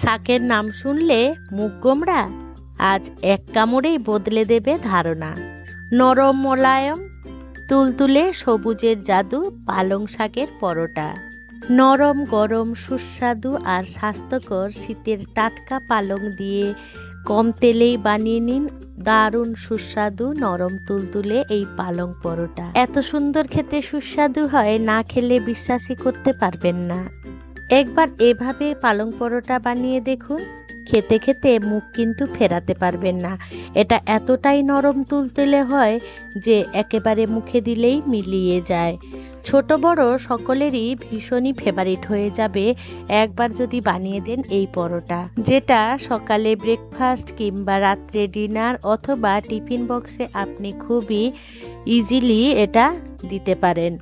শাকের নাম শুনলে মুখ গোমড়া আজ এক কামড়েই বদলে দেবে ধারণা। নরম মোলায়ম, তুলতুলে সবুজের জাদু, পালং শাকের পরোটা। নরম গরম সুস্বাদু আর স্বাস্থ্যকর শীতের টাটকা পালং দিয়ে কম তেলেই বানিয়ে নিন দারুণ সুস্বাদু নরম তুলতুলে এই পালং পরোটা। এত সুন্দর খেতে সুস্বাদু হয় না খেলে বিশ্বাসই করতে পারবেন না। একবার এভাবে পালং পরোটা বানিয়ে দেখুন। খেতে খেতে মুখ কিন্তু ফেরাতে পারবেন না। এটা এতটাই নরম তুলতুলে হয় যে একেবারে মুখে দিলেই মিলিয়ে যায়। ছোট বড় সকলেরই ভীষণই ফেভারিট হয়ে যাবে একবার যদি বানিয়ে দেন এই পরোটা। যেটা সকালে ব্রেকফাস্ট কিংবা রাত্রে ডিনার অথবা টিফিন বক্সে আপনি খুবই ইজিলি এটা দিতে পারেন।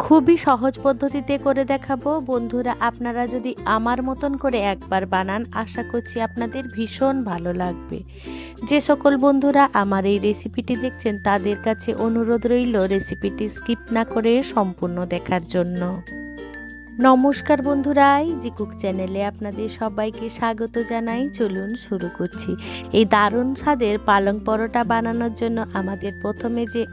খুবই সহজ পদ্ধতিতে করে দেখাবো। বন্ধুরা, আপনারা যদি আমার মতন করে একবার বানান, আশা করছি আপনাদের ভীষণ ভালো লাগবে। যে সকল বন্ধুরা আমার এই রেসিপিটি দেখছেন, তাদের কাছে অনুরোধ রইল রেসিপিটি স্কিপ না করে সম্পূর্ণ দেখার জন্য। নমস্কার বন্ধুরা, জি কুক চ্যানেলে আপনাদের সবাইকে স্বাগত জানাই। চলুন শুরু করছি। এই দারুণ স্বাদের পালং পরোটা বানানোর জন্য আমাদের প্রথমে যে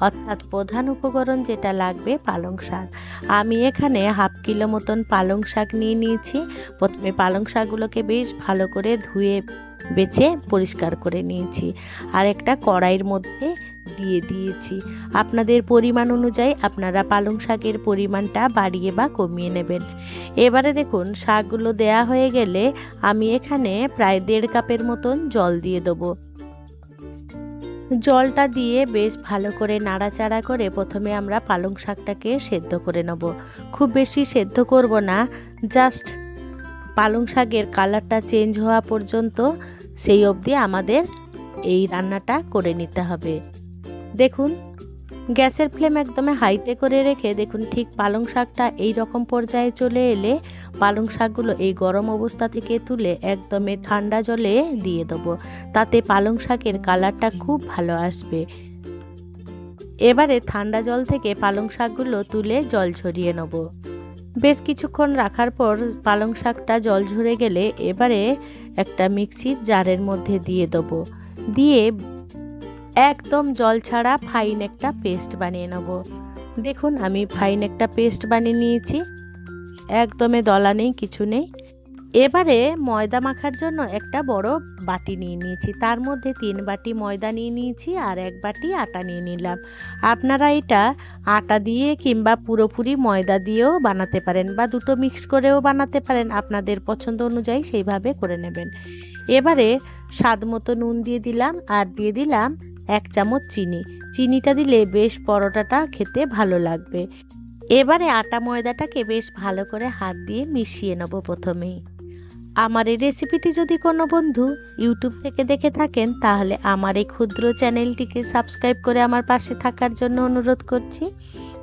অর্থাৎ প্রধান উপকরণ যেটা লাগবে পালং শাক। আমি এখানে হাফ কিলো মতন পালং শাক নিয়ে নিয়েছি। প্রথমে পালং শাকগুলোকে বেশ ভালো করে ধুয়ে, বেছে পরিষ্কার করে নিয়েছি। আর একটা কড়াইয়ের মধ্যে দিয়ে দিয়েছি। আপনাদের পরিমাণ অনুযায়ী আপনারা পালং শাকের পরিমাণটা বাড়িয়ে বা কমিয়ে নেবেন। এবারে দেখুন, শাকগুলো দেয়া হয়ে গেলে আমি এখানে প্রায় দেড় কাপের মতন জল দিয়ে দেবো। জলটা দিয়ে বেশ ভালো করে নাড়াচাড়া করে প্রথমে আমরা পালং শাকটাকে সেদ্ধ করে নেব। খুব বেশি সেদ্ধ করব না জাস্ট পালং শাকের কালারটা চেঞ্জ হওয়া পর্যন্ত সেই অবধি আমাদের এই রান্নাটা করে নিতে হবে। দেখুন গ্যাসের ফ্লেম একদমে হাইতে করে রেখে দেখুন ঠিক পালং শাকটা এই রকম পর্যায়ে চলে এলে পালং শাকগুলো এই গরম অবস্থা থেকে তুলে একদমে ঠান্ডা জলে দিয়ে দেবো। তাতে পালং শাকের কালারটা খুব ভালো আসবে। এবারে ঠান্ডা জল থেকে পালং শাকগুলো তুলে জল ঝরিয়ে নেব। বেশ কিছুক্ষণ রাখার পর পালং শাকটা জল ঝরে গেলে এবারে একটা মিক্সির জারের মধ্যে দিয়ে দেবো। দিয়ে একদম জল ছাড়া ফাইন একটা পেস্ট বানিয়ে নেব। দেখুন, আমি ফাইন একটা পেস্ট বানিয়ে নিয়েছি। একদমে দলা নেই, কিছু নেই। এবারে ময়দা মাখার জন্য একটা বড় বাটি নিয়ে নিয়েছি। তার মধ্যে তিন বাটি ময়দা নিয়ে নিয়েছি আর এক বাটি আটা নিয়ে নিলাম। আপনারা এটা আটা দিয়ে কিংবা পুরোপুরি ময়দা দিয়েও বানাতে পারেন বা দুটো মিক্স করেও বানাতে পারেন। আপনাদের পছন্দ অনুযায়ী সেইভাবে করে নেবেন। এবারে স্বাদ মতো নুন দিয়ে দিলাম আর দিয়ে দিলাম এক চামচ চিনি। চিনিটা দিলে বেশ পরোটাটা খেতে ভালো লাগবে। এবারে আটা ময়দাটাকে বেশ ভালো করে হাত দিয়ে মিশিয়ে নেব প্রথমেই। আমার এই রেসিপিটি যদি কোনো বন্ধু ইউটিউব থেকে দেখে থাকেন, তাহলে আমার এই ক্ষুদ্র চ্যানেলটিকে সাবস্ক্রাইব করে আমার পাশে থাকার জন্য অনুরোধ করছি।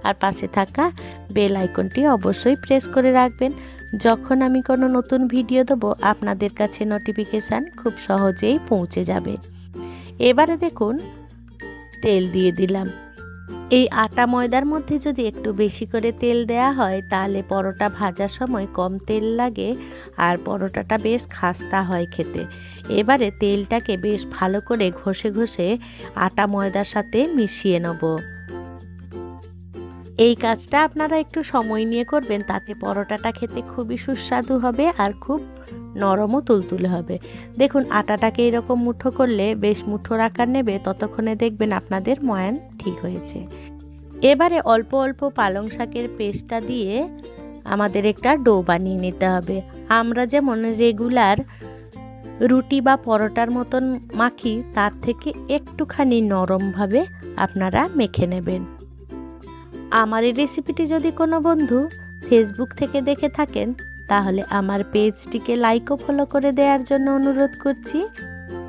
আর পাশে থাকা বেল আইকনটি অবশ্যই প্রেস করে রাখবেন। যখন আমি কোনো নতুন ভিডিও দেবো, আপনাদের কাছে নোটিফিকেশান খুব সহজেই পৌঁছে যাবে। এবারে দেখুন, তেল দিয়ে দিলাম। এই আটা ময়দার মধ্যে যদি একটু বেশি করে তেল দেয়া হয়, তাহলে পরোটা ভাজার সময় কম তেল লাগে আর পরোটাটা বেশ খাস্তা হয় খেতে। এবারে তেলটাকে বেশ ভালো করে ঘষে ঘষে আটা ময়দার সাথে মিশিয়ে নেব। এই কাজটা আপনারা একটু সময় নিয়ে করবেন, তাতে পরোটাটা খেতে খুবই সুস্বাদু হবে আর খুব নরমও তুলতুলে হবে। দেখুন, আটাটাকে এরকম মুঠো করলে বেশ মুঠোর আকার নেবে, ততক্ষণে দেখবেন আপনাদের ময়ান ঠিক হয়েছে। এবারে অল্প অল্প পালং শাকের পেস্টটা দিয়ে আমাদের একটা ডো বানিয়ে নিতে হবে। আমরা যেমন রেগুলার রুটি বা পরোটার মতন মাখি, তার থেকে একটুখানি নরমভাবে আপনারা মেখে নেবেন। আমার এই রেসিপিটি যদি কোনো বন্ধু ফেসবুক থেকে দেখে থাকেন, তাহলে আমার পেজটিকে লাইক ও ফলো করে দেওয়ার জন্য অনুরোধ করছি।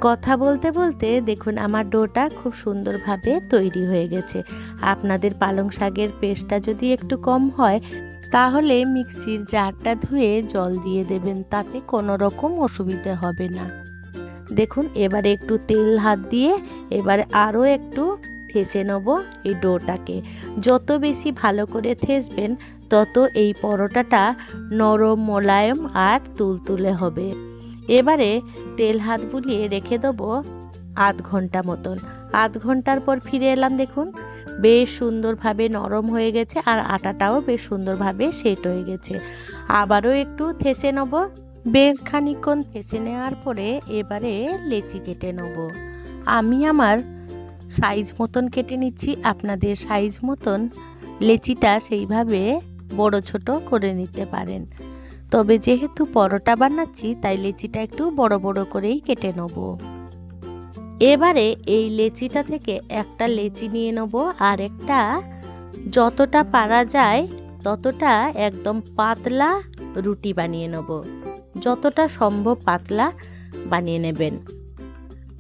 কথা বলতে বলতে দেখুন আমার ডোটা খুব সুন্দরভাবে তৈরি হয়ে গেছে। আপনাদের পালং শাকের পেস্টটা যদি একটু কম হয়, তাহলে মিক্সির জারটা ধুয়ে জল দিয়ে দেবেন, তাতে কোনো রকম অসুবিধে হবে না। দেখুন, এবারে একটু তেল হাত দিয়ে, এবারে আরও একটু থেসে নেব এই ডোটাকে। যত বেশি ভালো করে থেসবেন, তত এই পরোটাটা নরম, মোলায়েম আর তুলতুলে হবে। এবারে তেল হাত বুলিয়ে রেখে দেবো আধ ঘণ্টা মতন। আধ ঘণ্টার পর ফিরে এলাম দেখুন, বেশ সুন্দরভাবে নরম হয়ে গেছে আর আটাটাও বেশ সুন্দরভাবে সেট হয়ে গেছে। আবারও একটু থেসে নেব। বেশ খানিকক্ষণ থেসে নেওয়ার পরে এবারে লেচি কেটে নেব। আমি আমার সাইজ মতন কেটে নিচ্ছি। আপনাদের সাইজ মতন লেচিটা সেইভাবে বড় ছোট করে নিতে পারেন। তবে যেহেতু পরোটা বানাচ্ছি, তাই লেচিটা একটু বড় বড় করেই কেটে নেব। এবারে এই লেচিটা থেকে একটা লেচি নিয়ে নেব আর একটা যতটা পারা যায় ততটা একদম পাতলা রুটি বানিয়ে নেব। যতটা সম্ভব পাতলা বানিয়ে নেবেন।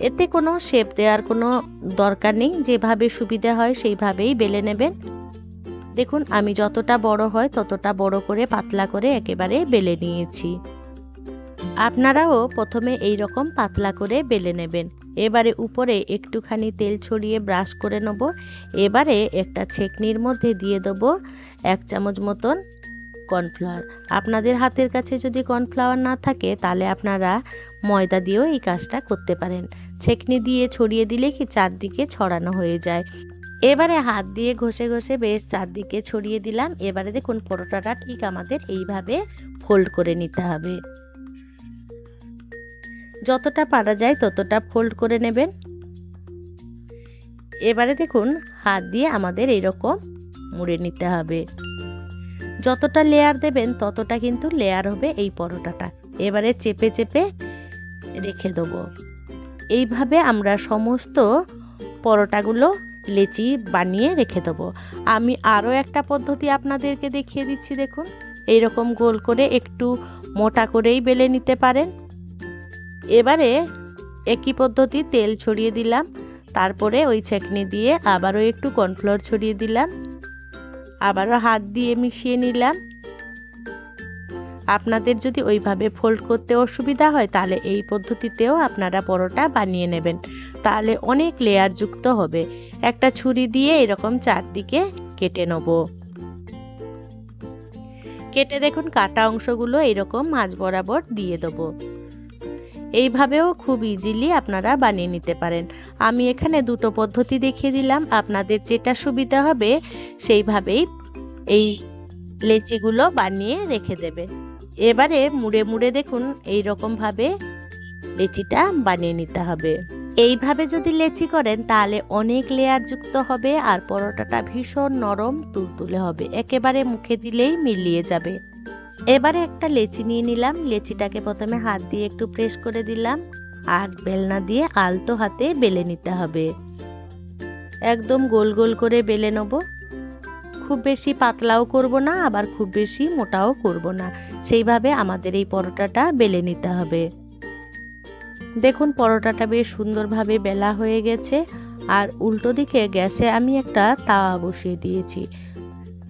এতে কোনো শেপ দেওয়ার কোনো দরকার নেই, যেভাবে সুবিধা হয় সেইভাবেই বেলে নেবেন। দেখুন, আমি যতটা বড় হয় ততটা বড় করে পাতলা করে একেবারে বেলে নিয়েছি। আপনারাও প্রথমে এই রকম পাতলা করে বেলে নেবেন। এবারে উপরে একটুখানি তেল ছড়িয়ে ব্রাশ করে নেব। এবারে একটা ছেকনির মধ্যে দিয়ে দেবো এক চামচ মতন কর্নফ্লাওয়ার। আপনাদের হাতের কাছে যদি কর্নফ্লাওয়ার না থাকে, তাহলে আপনারা ময়দা দিয়েও এই কাজটা করতে পারেন। ছেকনি দিয়ে ছড়িয়ে দিলে কি চারদিকে ছড়ানো হয়ে যায়। এবারে হাত দিয়ে ঘষে ঘষে বেশ চারদিকে ছড়িয়ে দিলাম। এবারে দেখুন পরোটাটা ঠিক আমাদের এইভাবে ফোল্ড করে নিতে হবে। যতটা পারা যায় ততটা ফোল্ড করে নেবেন। এবারে দেখুন হাত দিয়ে আমাদের এইরকম মুড়ে নিতে হবে। যতটা লেয়ার দেবেন ততটা কিন্তু লেয়ার হবে এই পরোটাটা। এবারে চেপে চেপে রেখে দেবো। এইভাবে আমরা সমস্ত পরোটাগুলো লেচি বানিয়ে রেখে দেবো। আমি আরও একটা পদ্ধতি আপনাদেরকে দেখিয়ে দিচ্ছি, দেখুন। এইরকম গোল করে একটু মোটা করেই বেলে নিতে পারেন। এবারে একই পদ্ধতি তেল ছড়িয়ে দিলাম। তারপরে ওই ছেকনি দিয়ে আবারও একটু কর্নফ্লোর ছড়িয়ে দিলাম। আবারও হাত দিয়ে মিশিয়ে নিলাম। আপনাদের যদি ওইভাবে ফোল্ড করতে অসুবিধা হয়, তাহলে এই পদ্ধতিতেও আপনারা পরোটা বানিয়ে নেবেন। তাহলে অনেক লেয়ার যুক্ত হবে। একটা ছুরি দিয়ে এরকম চারদিকে কেটে নেব। কেটে দেখুন কাটা অংশগুলো এরকম মাছ বরাবর দিয়ে দেবো। এইভাবেও খুব ইজিলি আপনারা বানিয়ে নিতে পারেন। আমি এখানে দুটো পদ্ধতি দেখিয়ে দিলাম। আপনাদের যেটা সুবিধা হবে, সেইভাবেই এই লেচিগুলো বানিয়ে রেখে দেবে। এবারে মুড়ে মুড়ে দেখুন এই রকমভাবে লেচিটা বানিয়ে নিতে হবে। এইভাবে যদি লেচি করেন, তাহলে অনেক লেয়ার যুক্ত হবে আর পরোটাটা ভীষণ নরম তুলতুলে হবে। একেবারে মুখে দিলেই মিলিয়ে যাবে। এবারে একটা লেচি নিয়ে নিলাম। লেচিটাকে প্রথমে হাত দিয়ে একটু প্রেস করে দিলাম আর বেলনা দিয়ে আলতো হাতে বেলে নিতে হবে। একদম গোল গোল করে বেলে নেব। খুব বেশি পাতলাও করব না, আবার খুব বেশি মোটাও করব না। সেইভাবে আমাদের এই পরোটাটা বেলে নিতে হবে। দেখুন, পরোটাটা বেশ সুন্দরভাবে বেলা হয়ে গেছে। আর উল্টো দিকে গ্যাসে আমি একটা তাওয়া বসিয়ে দিয়েছি।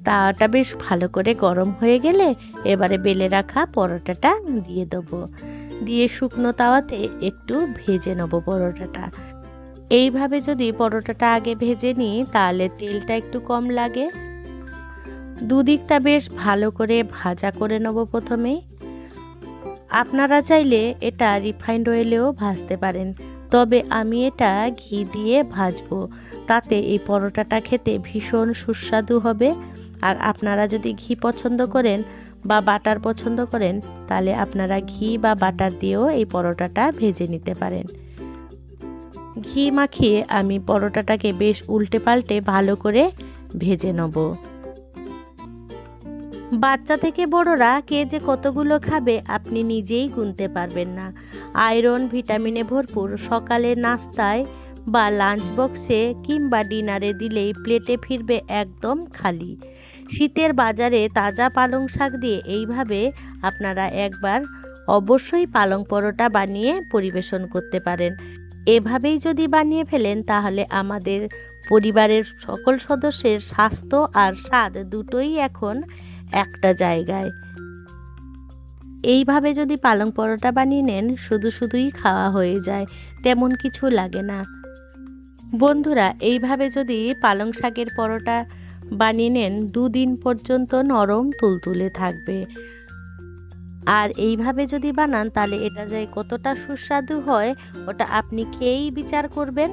তাওয়াটা বেশ ভালো করে গরম হয়ে গেলে এবারে বেলে রাখা পরোটাটা দিয়ে দেবো। দিয়ে শুকনো তাওয়াতে একটু ভেজে নেব পরোটাটা। এইভাবে যদি পরোটাটা আগে ভেজে নিই, তাহলে তেলটা একটু কম লাগে। দুদিকটা বেশ ভালো করে ভাজা করে নেব প্রথমেই আপনারা চাইলে এটা রিফাইন্ড অয়েলেও ভাজতে পারেন, তবে আমি এটা ঘি দিয়ে ভাজবো। তাতে এই পরোটাটা খেতে ভীষণ সুস্বাদু হবে। আর আপনারা যদি ঘি পছন্দ করেন বা বাটার পছন্দ করেন, তাহলে আপনারা ঘি বা বাটার দিয়েও এই পরোটাটা ভেজে নিতে পারেন। ঘি মাখিয়ে আমি পরোটাটাকে বেশ উল্টে পাল্টে ভালো করে ভেজে নেব। বাচ্চা থেকে বড়রা কে যে কতগুলো খাবে আপনি নিজেই গুনতে পারবেন না। আয়রন ভিটামিনে ভরপুর সকালে নাস্তায় বা লাঞ্চ বক্সে কিংবা ডিনারে দিলেই প্লেটে ফিরবে একদম খালি। শীতের বাজারে তাজা পালং শাক দিয়ে এইভাবে আপনারা একবার অবশ্যই পালং পরোটা বানিয়ে পরিবেশন করতে পারেন। এভাবেই যদি বানিয়ে ফেলেন তাহলে আমাদের পরিবারের সকল সদস্যের স্বাস্থ্য আর স্বাদ দুটোই এখন একটা জায়গায়। এইভাবে যদি পালং পরোটা বানিয়ে নেন, শুধু শুধুই খাওয়া হয়ে যায়, তেমন কিছু লাগে না। বন্ধুরা, এইভাবে যদি পালং শাকের পরোটা বানিয়ে নেন, দুদিন পর্যন্ত নরম তুলতুলে থাকবে। আর এইভাবে যদি বানান, তাহলে এটা যে কতটা সুস্বাদু হয়, ওটা আপনি খেয়েই বিচার করবেন।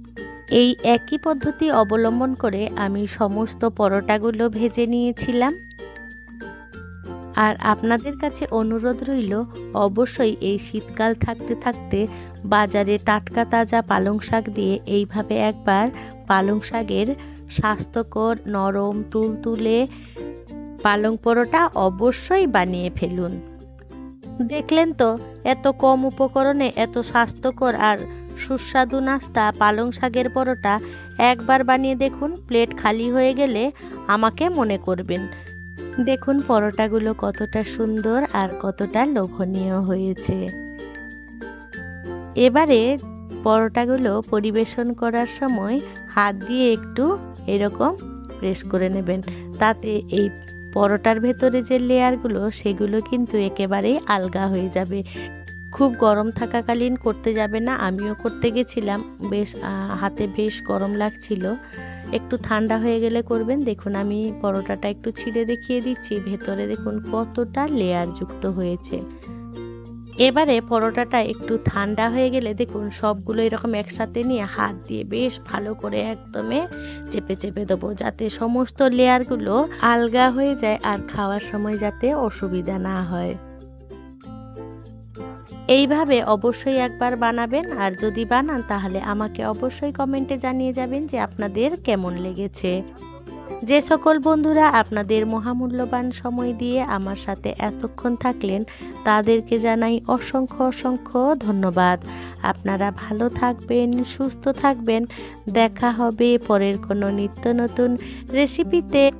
এই একই পদ্ধতি অবলম্বন করে আমি সমস্ত পরোটাগুলো ভেজে নিয়েছিলাম। আর আপনাদের কাছে অনুরোধ রইল, অবশ্যই এই শীতকাল থাকতে থাকতে বাজারে টাটকা তাজা পালং শাক দিয়ে এইভাবে একবার পালং শাকের স্বাস্থ্যকর নরম তুলতুলে পালং পরোটা অবশ্যই বানিয়ে ফেলুন। দেখলেন তো, এত কম উপকরণে এত স্বাস্থ্যকর আর সুস্বাদু নাস্তা, পালং শাকের পরোটা একবার বানিয়ে দেখুন, প্লেট খালি হয়ে গেলে আমাকে মনে করবেন। দেখুন পরোটাগুলো কতটা সুন্দর আর কতটা লোভনীয় হয়েছে। এবারে পরোটাগুলো পরিবেশন করার সময় হাত দিয়ে একটু এরকম প্রেস করে নেবেন। তাতে এই পরোটার ভেতরে যে লেয়ারগুলো, সেগুলো কিন্তু একেবারেই আলগা হয়ে যাবে। খুব গরম থাকাকালীন করতে যাবে না, আমিও করতে গেছিলাম। বেশ হাতে বেশ গরম লাগছিল। একটু ঠান্ডা হয়ে গেলে করবেন। দেখুন, আমি পরোটাটা একটু ছিঁড়ে দেখিয়ে দিচ্ছি। ভেতরে দেখুন কতটা লেয়ার যুক্ত হয়েছে। এবারে পরোটাটা একটু ঠান্ডা হয়ে গেলে দেখুন সবগুলো এরকম একসাথে নিয়ে হাত দিয়ে বেশ ভালো করে একদমে চেপে চেপে দেবো, যাতে সমস্ত লেয়ারগুলো আলগা হয়ে যায় আর খাওয়ার সময় যাতে অসুবিধা না হয়। এইভাবে অবশ্যই একবার বানাবেন। আর যদি বানান, তাহলে আমাকে অবশ্যই কমেন্টে জানিয়ে যাবেন যে আপনাদের কেমন লেগেছে। যে সকল বন্ধুরা আপনাদের মহামূল্যবান সময় দিয়ে আমার সাথে এতক্ষণ থাকলেন, তাদেরকে জানাই অসংখ্য অসংখ্য ধন্যবাদ। আপনারা ভালো থাকবেন, সুস্থ থাকবেন। দেখা হবে পরের কোনো নিত্য নতুন রেসিপিতে